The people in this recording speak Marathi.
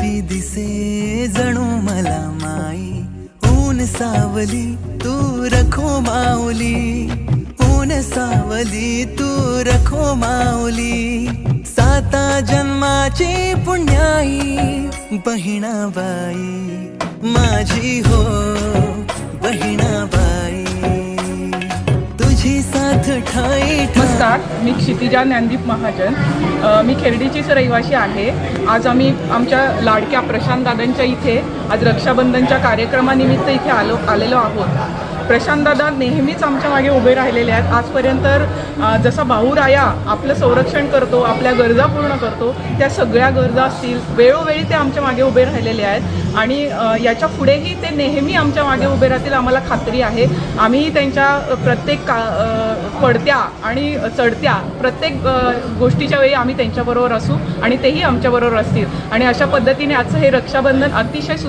ती दिसे जणू मला माई. ऊन सावली तू रखो माऊली. ऊन सावली तू रखो माऊली. साता जन्माची पुण्याई बहिणाबाई. माझी हो. नमस्कार मी क्षितिजा ज्ञानदीप महाजन. मी खेर्डीचीच रहिवासी आहे. आज आम्ही आमच्या लाडक्या प्रशांत दादांच्या इथे आज रक्षाबंधनच्या कार्यक्रमानिमित्त इथे आलो आलेलो आहोत. प्रशांत दादा नेहमीच आमच्या मागे उभे राहिलेले आहेत. आजपर्यंत जसा जसा भाऊराया आपलं संरक्षण करतो आपल्या गरजा पूर्ण करतो त्या सगळ्या गरजा असतील वेळोवेळी ते आमच्या मागे उभे राहिलेले आहेत. आणि याच्या पुढेही ते नेहमी आमच्या मागे उभे राहतील आम्हाला खात्री आहे. आम्ही त्यांच्या प्रत्येक का पडत्या आणि चढत्या प्रत्येक गोष्टीच्या वेळी आम्ही त्यांच्याबरोबर असू आणि तेही आमच्याबरोबर असतील. आणि अशा पद्धतीने आजचं हे रक्षाबंधन अतिशय सु-